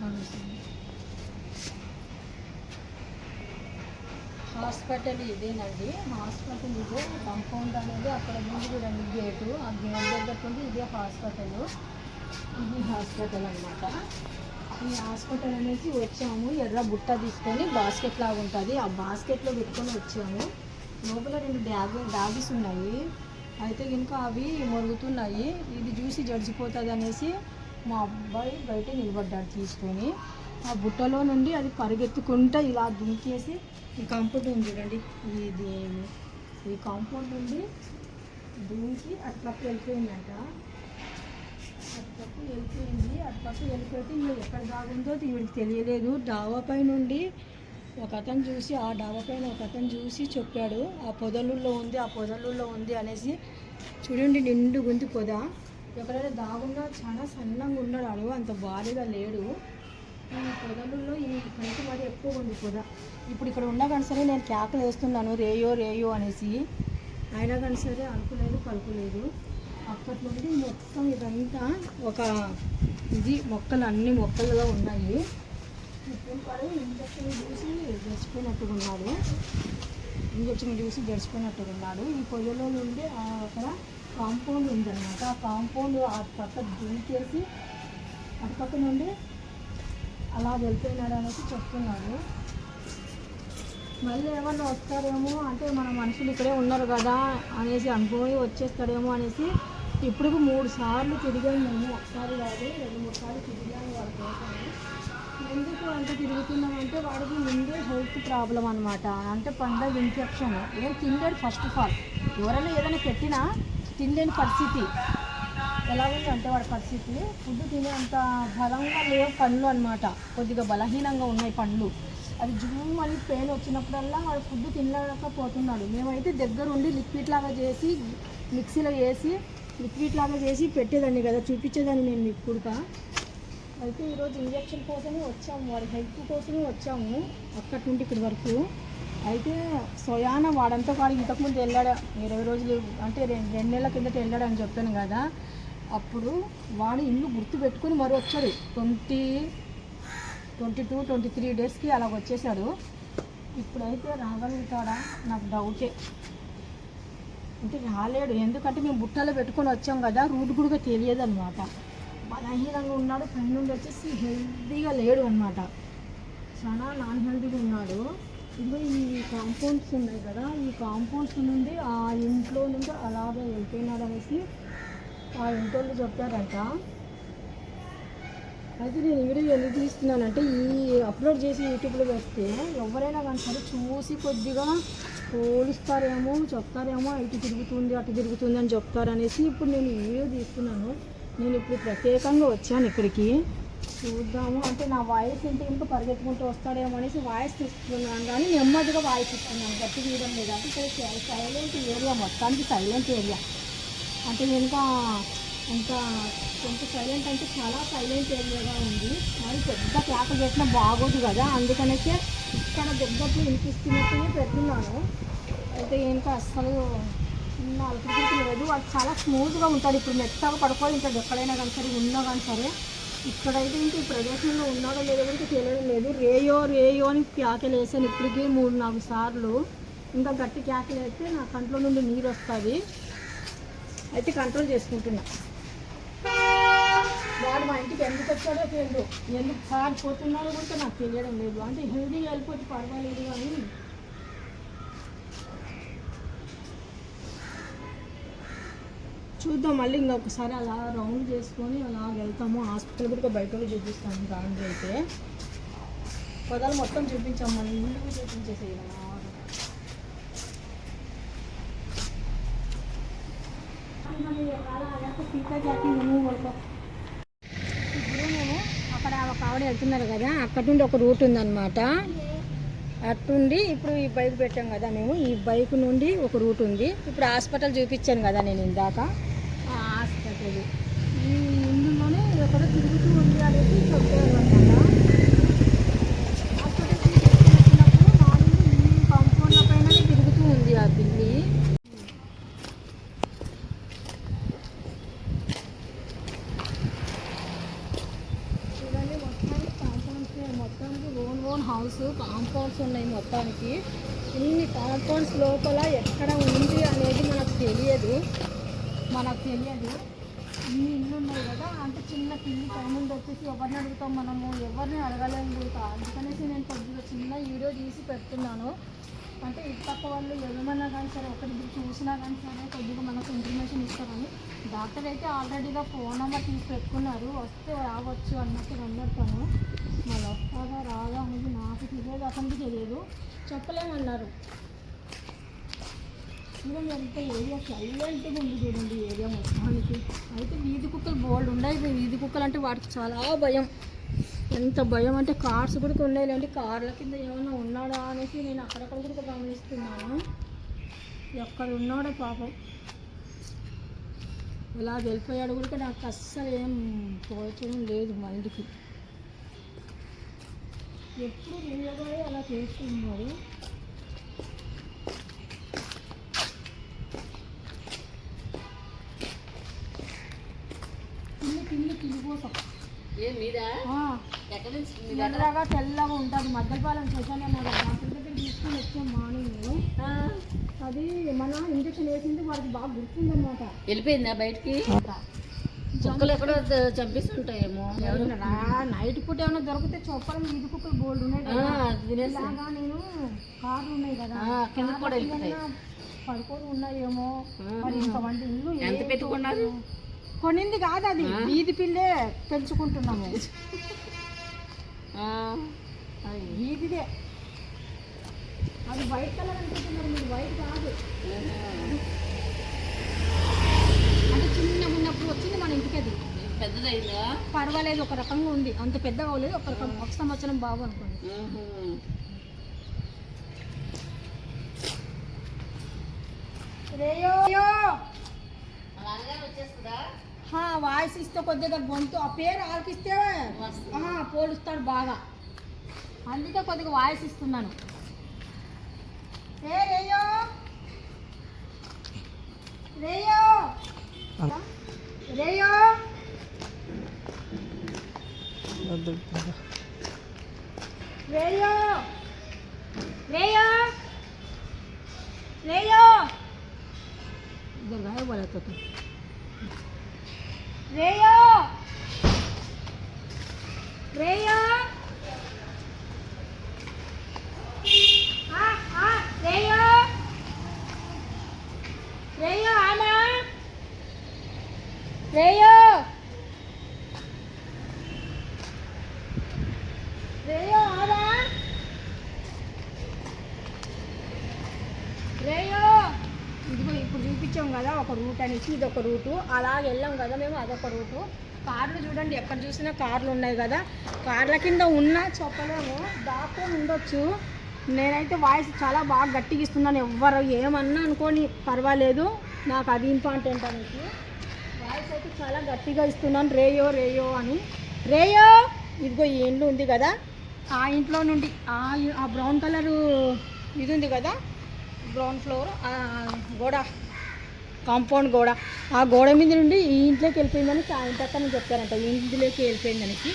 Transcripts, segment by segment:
కాలుస్తుంది hospital ఇదేనండి. Hospital ఇదే compound అనేది అక్కడ ముందు కూడా గేటు. ఆ గేట్ దగ్గర ఉంది ఇదే హాస్పిటల్. ఇది హాస్పిటల్ అన్నమాట. ఈ హాస్పిటల్ అనేసి వచ్చాము. ఎర్ర బుట్ట తీసుకొని బాస్కెట్ లాగా ఉంటుంది. ఆ బాస్కెట్లో పెట్టుకొని వచ్చాము. లోపల రెండు డ్యాగ్ డాగీస్ ఉన్నాయి. అయితే ఇంకా అవి మొరుగుతున్నాయి. ఇది చూసి జడిచిపోతుంది అనేసి మా అబ్బాయి బయట నిలబడ్డాడు తీసుకొని. ఆ బుట్టలో నుండి అది పరిగెత్తుకుంటా ఇలా దుంకేసి ఈ కాంపౌండ్ ఉంది చూడండి. ఇది ఈ కాంపౌండ్ నుండి దుంకి అట్లకి వెళ్ళిపోయిందంట. అట్లకు వెళ్ళిపోయింది. అట్లకు వెళ్ళిపోతే ఇంకా ఎక్కడ దాగుందో వీడికి తెలియలేదు. డాబా పై నుండి ఒక అతను చూసి ఆ డాబా పైన ఒక అతను చూసి చెప్పాడు ఆ పొదలుల్లో ఉంది ఆ పొదలుల్లో ఉంది అనేసి. చూడండి నిండు గుంతి పొద. ఎక్కడైనా దాగున్నా చాలా సన్నంగా ఉన్నాడు అంత భారీగా లేడు. ఈ పొదలలో ఈ కంటి మరి ఎక్కువ ఉంది పొద. ఇప్పుడు ఇక్కడ ఉన్నా కానీ సరే నేను కేకలు వేస్తున్నాను రేయో రేయో అనేసి. అయినా కానీ సరే అనుకోలేదు పలుకులేదు. అప్పటి నుండి మొత్తం ఇదంతా ఒక ఇది మొక్కలు అన్ని మొక్కలుగా ఉన్నాయి. ఇప్పుడు వాడు ఇంజక్షన్ చూసి గడిచిపోయినట్టుగా ఉన్నాడు. ఇంజక్షన్ చూసి గడిచిపోయినట్టుగా ఉన్నాడు. ఈ పొదలలో నుండి అక్కడ కాంపౌండ్ ఉందన్నమాట. ఆ కాంపౌండ్ ఆ పక్క దుంకేసి అటు పక్క నుండి అలా వెళ్తున్నాడు అనేసి చెప్తున్నాడు. మళ్ళీ ఏమన్నా వస్తారేమో అంటే మన మనుషులు ఇక్కడే ఉన్నారు కదా అనేసి అనుకుని వచ్చేస్తాడేమో అనేసి ఇప్పుడు మూడు సార్లు తిరిగాము మేము. ఒకసారి కాదు రెండు మూడు సార్లు తిరిగాము వాళ్ళ కోసం. ఎందుకు అంత తిరుగుతున్నామంటే వాడికి ముందే హెల్త్ ప్రాబ్లం అనమాట అంటే పండగ ఇన్ఫెక్షన్ ఏం తినలేడు ఫస్ట్ ఆఫ్ ఆల్. ఎవరైనా ఏదైనా పెట్టినా తినలేని పరిస్థితి. ఎలా ఉంది అంటే వాడి పరిస్థితి ఫుడ్ తినే అంత బలంగా లేవు పండ్లు అనమాట కొద్దిగా బలహీనంగా ఉన్నాయి పండ్లు అది జూమ్ అని పెయిన్ వచ్చినప్పుడల్లా వాడు ఫుడ్ తినలేకపోతున్నాడు. మేమైతే దగ్గరుండి లిక్విడ్ లాగా చేసి మిక్సీలో వేసి లిక్విడ్ లాగా చేసి పెట్టేదాన్ని కదా చూపించేదాన్ని నేను మీకు అయితే ఈరోజు ఇంజక్షన్ కోసమే వచ్చాము వాడి హెల్త్ కోసమే వచ్చాము అక్కడి నుండి ఇక్కడి వరకు. అయితే సోయాన వాడంతా వాడు ఇంతకుముందు వెళ్ళాడు ఇరవై రోజులు అంటే రెండు రెండు నెలల కిందట వెళ్ళాడు అని చెప్పాను కదా. అప్పుడు వాడు ఇల్లు గుర్తు పెట్టుకుని మరి వచ్చాడు. Twenty twenty two twenty three డేస్కి అలా వచ్చేసాడు. ఇప్పుడైతే రాగలుగుతాడా? నాకు డౌటే. అంటే రాలేడు. ఎందుకంటే మేము బుట్టలో పెట్టుకొని వచ్చాం కదా రూట్ కూడా తెలియదు అనమాట బలహీనంగా ఉన్నాడు పై నుండి వచ్చేసి హెల్తీగా లేడు అనమాట చాలా నాన్ హెల్తీగా ఉన్నాడు. ఇదిగో ఈ కాంపౌండ్స్ ఉన్నాయి కదా ఈ కాంపౌండ్స్ నుండి ఆ ఇంట్లో నుండి అలాగే వెళ్ళిపోయినాడు అనేసి ఆ ఇంట్లో చెప్పారట. అయితే నేను వీడియో ఎందుకు తీస్తున్నానంటే ఈ అప్లోడ్ చేసి యూట్యూబ్లో వస్తే ఎవరైనా కానీ సరే చూసి కొద్దిగా పోలుస్తారేమో చెప్తారేమో ఇటు తిరుగుతుంది అటు తిరుగుతుంది అని చెప్తారనేసి ఇప్పుడు నేను వీడియో తీస్తున్నాను. నేను ఇప్పుడు ప్రత్యేకంగా వచ్చాను ఇక్కడికి. చూద్దాము. అంటే నా వాయిస్ ఇంటి ఇంకా పరిగెత్తుకుంటూ వస్తాడేమో అనేసి వాయిస్ తీసుకున్నాను కానీ నెమ్మదిగా వాయిస్ ఇస్తున్నాను. గట్టి తీయడం లేదు అంటే సైలెంట్ ఏరియా మొత్తానికి సైలెంట్ ఏరియా అంటే ఇంకా ఇంకా కొంచెం సైలెంట్ అంటే చాలా సైలెంట్ ఏరియాగా ఉంది. మరి పెద్ద క్లాప్ పెట్టినా బాగోదు కదా. అందుకనేసి ఇక్కడ దగ్గరలో వినిపిస్తున్నట్టుగా పెడుతున్నాను. అయితే ఇంకా అస్సలు చిన్న లేదు. అది చాలా స్మూత్గా ఉంటుంది ఇప్పుడు మెత్తగా పడుకోవాలి. ఉంటుంది ఎక్కడైనా కానీ సరే ఉన్నా కానీ సరే ఇక్కడైతే ఇంకా ఈ ప్రదేశంలో ఉన్నాడో లేదో కూడా తెలియడం లేదు. రేయో రేయో అని క్యాకలు వేసాను ఇప్పటికీ మూడు నాలుగు సార్లు. ఇంకా గట్టి క్యాకలు వేస్తే నా కంట్లో నుండి నీరు వస్తుంది. అయితే కంట్రోల్ చేసుకుంటున్నా. వాడు మా ఇంటికి ఎందుకు వచ్చాడో తెలియదు. ఎందుకు పారిపోతున్నాడో కూడా నాకు తెలియడం లేదు. అంటే హెల్దీగా వెళ్ళిపోతే పర్వాలేదు కానీ చూద్దాం మళ్ళీ ఇంకొకసారి అలా రౌండ్ చేసుకొని అలా వెళ్తాము. హాస్పిటల్ కూడా బయట వాళ్ళు చూపిస్తాము రాండి అయితే. పదాలు మొత్తం చూపించాము మనం ఇంటికి చూపించేసేయాలి ఇప్పుడు మేము అక్కడ ఒక ఆవిడ వెళ్తున్నారు కదా అక్కడ నుండి ఒక రూట్ ఉందన్నమాట. అట్టుండి ఇప్పుడు ఈ బైక్ పెట్టాం కదా మేము ఈ బైక్ నుండి ఒక రూట్ ఉంది. ఇప్పుడు హాస్పిటల్ చూపించాను కదా నేను ఇందాక. ఆ ఈ ఇందులోనే ఎక్కడ తిరుగుతూ ఉంది అనేసి చెప్పారు అనమాట హాస్పిటల్ తీసుకెళ్ళినప్పుడు మార్నింగ్ ఈ కాంపౌండ్ల పైన తిరుగుతూ ఉంది ఆ పిల్లి. చూడండి మొత్తం కాంపౌండ్స్ ఉన్నాయి మొత్తానికి. ఇన్ని కాంపౌండ్స్ లోపల ఎక్కడ ఉంది అనేది మనకు తెలియదు. మనకు తెలియదు. ఇన్ని ఇల్లు ఉన్నాయి కదా అంటే చిన్న పిల్లి టైముండి వచ్చేసి ఎవరిని అడుగుతాం మనము? ఎవరిని అడగలేము అందుకనేసి నేను కొద్దిగా చిన్న వీడియో తీసి పెడుతున్నాను. అంటే ఇటు పక్క వాళ్ళు ఏమన్నా కానీ సరే ఒకటి చూసినా కానీ సరే కొద్దిగా మనకు ఇన్ఫర్మేషన్ ఇస్తారని. డాక్టర్ అయితే ఆల్రెడీగా ఫోన్ నెంబర్ తీసి పెట్టుకున్నారు. వస్తే రావచ్చు అన్నట్టు అన్నారు మళ్ళీ వస్తాగా రాదా అనేది నాకు తెలియదు అతనికి తెలియదు. చెప్పలేమన్నారు. చూడండి ఎంత ఏరియా సైలెంట్గా ఉంది చూడండి ఏరియా మొత్తానికి. అయితే వీధి కుక్కలు బోల్డ్ ఉన్నాయి. వీధి కుక్కలు అంటే వాటికి చాలా భయం. ఎంత భయం అంటే కార్స్ కూడా ఉన్నాయిలేండి కార్ల కింద ఏమైనా ఉన్నాడా అనేసి నేను అక్కడక్కడ కూడా గమనిస్తున్నాను. ఎక్కడ ఉన్నాడో పాపం. ఇలా వెళ్ళిపోయాడు కూడా నాకు అస్సలు ఏం తోచడం లేదు మైండ్కి ఎప్పుడు నిలబడి అలా చేస్తున్నాడు పిల్లి పిల్లి పిల్లి కోసం ఏ మీద ఆ. మీ తెల్లగా ఉంటుంది. మధ్యపాలెం శశానే మొదలు డాక్టర్ దగ్గర తీసుకుని వచ్చాం మార్నింగ్ అది మన ఇంజక్షన్ వేసింది వాడికి బాగా గుర్తుందన్నమాట. వెళ్ళిపోయిందా బయటికి? చుక్కలు ఎక్కడో చంపిస్తుంటాయేమో. నైట్ పూట ఏమైనా దొరికితే చొప్పడం వీధి కుక్కలు బోల్డ్ ఉన్నాయి ఇలాగా నేను కార్లు ఉన్నాయి కదా. కింద కూడా పడుకొని ఉన్నాయేమో. మరి ఇంతమంది ఇల్లు ఎంత పెట్టుకున్నారు? కొనింది కాదు అది. వీధి పిల్లే పెంచుకుంటున్నాము. వీధిదే అది వైట్ కలర్ అనుకుంటున్నారు మీరు వైట్ కాదు. అంటే చిన్న ఉన్నప్పుడు వచ్చింది మన ఇంటికి అది. పెద్దదైందా పర్వాలేదు ఒక రకంగా ఉంది. అంత పెద్దగా అవ్వలేదు ఒక రకం ఒక సంవత్సరం బాగు అనుకోండి. రేయో! వాయిస్ ఇస్తే కొద్దిగా గొంతు. ఆ పేరు ఆలకిస్తే పోలుస్తాడు బాగా. అందుకే కొద్దిగా వాయిస్ ఇస్తున్నాను. రేయో? రేయో? రేయో? రేయో? రేయో? రేయో? రేయో రేయో రేయో రేయో ఆమా! రేయో రేయో ఇదిగో ఇచ్చాం కదా ఒక రూట్ అనేసి ఇది ఒక రూటు. అలా వెళ్ళాం కదా మేము అదొక రూటు. కార్లు చూడండి ఎక్కడ చూసినా కార్లు ఉన్నాయి కదా. కార్ల కింద ఉన్నా చెప్పలేము దాకా ఉండొచ్చు. నేనైతే వాయిస్ చాలా బాగా గట్టిగా ఇస్తున్నాను. ఎవ్వరు ఏమన్నా అనుకోని పర్వాలేదు. నాకు అది ఇంపార్టెంట్ అనేసి. వాయిస్ అయితే చాలా గట్టిగా ఇస్తున్నాను. రేయో రేయో అని. రేయో! ఇదిగో ఈ ఇండ్లు ఉంది కదా. ఆ ఇంట్లో నుండి ఆ ఆ బ్రౌన్ కలరు ఇది ఉంది కదా. గ్రౌండ్ ఫ్లోర్ గోడ. కాంపౌండ్ గోడ. ఆ గోడ మీద నుండి ఈ ఇంట్లోకి వెళ్ళిపోయిందని సాయంత్రం చెప్పారంట ఈ ఇందులోకి వెళ్ళిపోయిందనేసి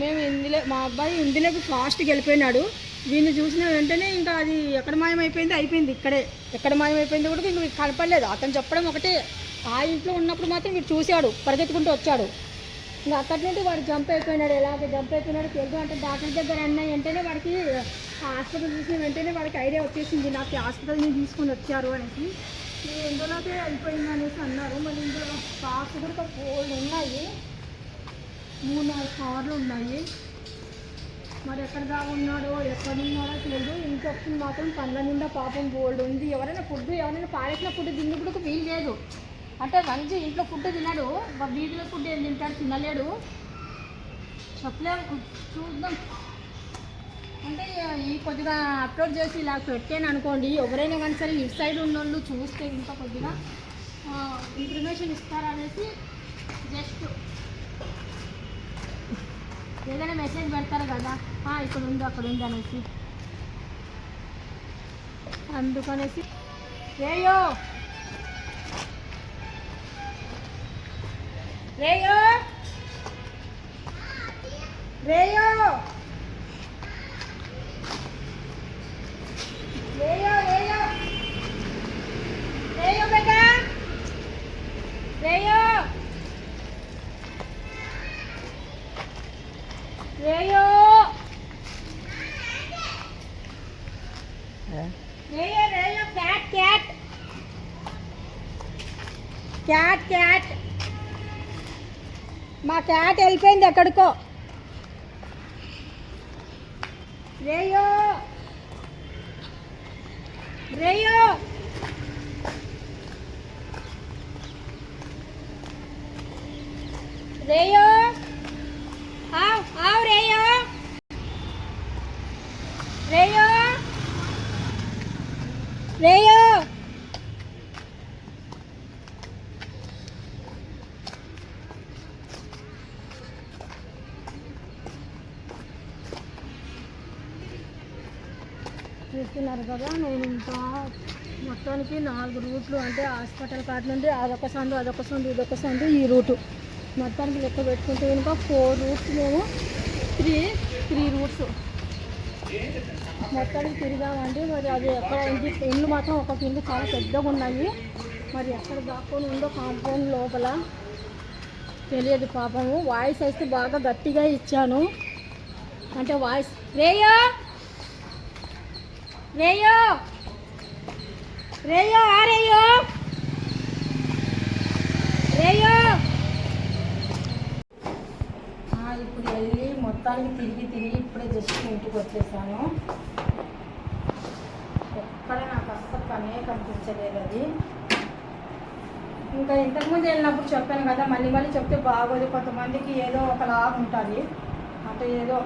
మేము ఇందులో మా అబ్బాయి ఇందులోకి ఫాస్ట్గా వెళ్ళిపోయినాడు. దీన్ని చూసిన వెంటనే ఇంకా అది ఎక్కడ మాయమైపోయింది? అయిపోయింది ఇక్కడే. ఎక్కడ మాయమైపోయింది కూడా ఇంక కనపడలేదు. అతను చెప్పడం ఒకటే. ఆ ఇంట్లో ఉన్నప్పుడు మాత్రం వీడు చూశాడు పరిగెత్తుకుంటూ వచ్చాడు. ఇంకా అక్కడి నుండి వాడు జంప్ అయిపోయినాడు. ఎలాగ జంప్ అయిపోయినాడు తెలుగు అంటే డాక్టర్ దగ్గర అన్న వెంటనే వాడికి హాస్పిటల్ చూసిన వెంటనే వాడికి ఐడియా వచ్చేసింది. నాకు హాస్పిటల్ నుంచి తీసుకొని వచ్చారు అనేసి. నేను ఇందులోకే అయిపోయింది అనేసి అన్నారు. మళ్ళీ ఇందులో కార్స్ కూడా కోల్డ్ ఉన్నాయి. మూడు నాలుగు కార్లు ఉన్నాయి. మరి ఎక్కడ దాగున్నాడో ఉన్నాడో ఎక్కడ ఉన్నాడో తెలియదు. ఇంకొకటి మాత్రం పండ్ల నిండా పాపం బోల్డ్ ఉంది. ఎవరైనా ఫుడ్ ఎవరైనా పారేసిన ఫుడ్ తిండి కూడా వీలు లేదు. అంటే మంచి ఇంట్లో ఫుడ్ తినడు. వీధిలో ఫుడ్ ఏం తింటాడు తినలేడు. చెప్పలేము చూద్దాం. అంటే ఈ కొద్దిగా అప్లోడ్ చేసి ఇలా పెట్టాను అనుకోండి ఎవరైనా కానీ సరే ఇటు సైడ్ ఉన్న వాళ్ళు చూస్తే ఇంకా కొద్దిగా ఇన్ఫర్మేషన్ ఇస్తారనేసి జస్ట్ ఏదైనా మెసేజ్ పెడతారు కదా ఇక్కడ ఉంది అక్కడ ఉంది అనేసి. అందుకనేసి రేయో! రేయో! రేయో! Cat cat. మా క్యాట్ వెళ్ళిపోయింది ఎక్కడికో. రేయో రేయో రేయో ఆవ్ ఆవ్ రేయో రేయో రేయో చూస్తున్నారు కదా నేను ఇంకా మొత్తానికి నాలుగు రూట్లు అంటే హాస్పిటల్ కాడ నుండి అదొక సందు అదొక సందు ఇదొక సందు ఈ రూటు. మొత్తానికి లెక్క పెట్టుకుంటే కనుక ఫోర్ రూట్స్ మేము త్రీ త్రీ రూట్స్. మొత్తానికి తిరిగామండి. మరి అది ఎక్కడ ఇంటి ఇండ్లు మాత్రం ఒక ఇండ్లు చాలా పెద్దగా ఉన్నాయి. మరి ఎక్కడ దాక్కొని ఉందో కాంపౌండ్ లోపల తెలియదు పాపము. వాయిస్ అయితే బాగా గట్టిగా ఇచ్చాను. అంటే వాయిస్ రేయా! రేయో. రేయో ఆ రేయో. రేయో. ఇప్పుడు వెళ్ళి మొత్తానికి తిరిగి తిరిగి ఇప్పుడే జస్ట్ ఇంటికి వచ్చేసాను. ఎక్కడ నాకు అస్సలు పనే కనిపించలేదు అది. ఇంకా ఇంతకుముందు వెళ్ళినప్పుడు చెప్పాను కదా మళ్ళీ మళ్ళీ చెప్తే బాగోదు. కొంతమందికి ఏదో ఒకలాగా ఉంటుంది. అంటే ఏదో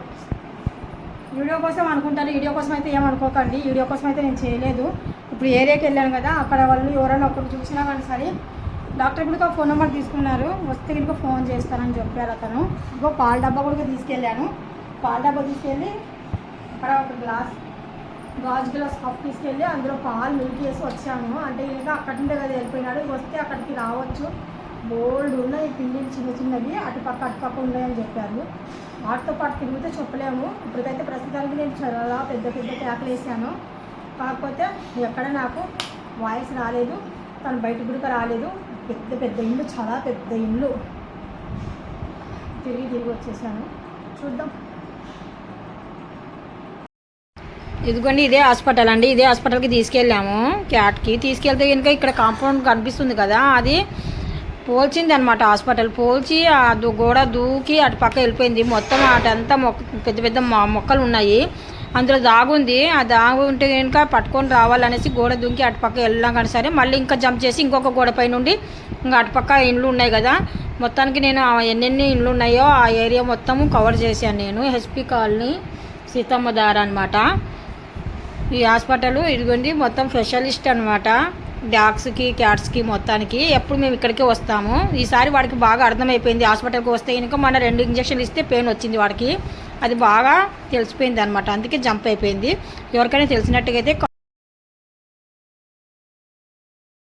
వీడియో కోసం అనుకుంటారు వీడియో కోసం అయితే ఏమనుకోకండి వీడియో కోసం అయితే నేను చేయలేదు. ఇప్పుడు ఏరియాకి వెళ్ళాను కదా అక్కడ వాళ్ళు ఎవరైనా ఒకరు చూసినా కానీ సరే డాక్టర్ కూడా ఫోన్ నెంబర్ తీసుకున్నారు. వస్తే కనుక ఫోన్ చేస్తానని చెప్పారు అతను. ఇంకో పాల డబ్బా కూడా తీసుకెళ్ళాను. పాల డబ్బా తీసుకెళ్ళి అక్కడ ఒక గ్లాస్ గాజు గ్లాస్ కప్ తీసుకెళ్ళి అందులో పాలు మిల్క్ చేసి వచ్చాను. అంటే ఇంకా అక్కడి నుండే కదా వెళ్ళిపోయినాడు. వస్తే అక్కడికి రావచ్చు. బోల్డ్ ఉన్నాయి పిండిలు చిన్న చిన్నవి అటుపక్క అటుపక్క ఉన్నాయని చెప్పారు. వాటితో పాటు తిరిగితే చెప్పలేము. ఇప్పటికైతే ప్రస్తుతానికి నేను చాలా పెద్ద పెద్ద ట్యాక్లు వేసాను. కాకపోతే ఎక్కడ నాకు వాయిస్ రాలేదు. తను బయట గుడిక రాలేదు. పెద్ద పెద్ద ఇల్లు చాలా పెద్ద ఇల్లు తిరిగి తిరిగి వచ్చేసాను. చూద్దాం. ఇదిగోండి ఇదే హాస్పిటల్ అండి. ఇదే హాస్పిటల్కి తీసుకెళ్ళాము. క్యాట్కి. తీసుకెళ్తే కనుక ఇక్కడ కాంపౌండ్ కనిపిస్తుంది కదా. అది పోల్చింది అనమాట హాస్పిటల్. పోల్చి ఆ గోడ దూకి అటు పక్క వెళ్ళిపోయింది. మొత్తం అటంతా మొక్క పెద్ద పెద్ద మొక్కలు ఉన్నాయి. అందులో దాగుంది. ఆ దాగు ఉంటే కనుక పట్టుకొని రావాలనేసి గోడ దూకి అటు పక్క వెళ్ళాం కానీ సరే మళ్ళీ ఇంకా జంప్ చేసి ఇంకొక గోడ పై నుండి ఇంకా అటుపక్క ఇండ్లు ఉన్నాయి కదా. మొత్తానికి నేను ఎన్నెన్ని ఇండ్లు ఉన్నాయో ఆ ఏరియా మొత్తము కవర్ చేశాను నేను. హెచ్పి కాలనీ సీతమ్మ దార అనమాట ఈ హాస్పిటల్ ఇదిగోండి మొత్తం స్పెషలిస్ట్ అనమాట డాగ్స్కి క్యాట్స్కి మొత్తానికి ఎప్పుడు మేము ఇక్కడికే వస్తాము. ఈసారి వాడికి బాగా అర్థమైపోయింది. హాస్పిటల్కి వస్తే కనుక మన రెండు ఇంజక్షన్లు ఇస్తే పెయిన్ వచ్చింది వాడికి. అది బాగా తెలిసిపోయింది అనమాట అందుకే జంప్ అయిపోయింది. ఎవరికైనా తెలిసినట్టుగా అయితే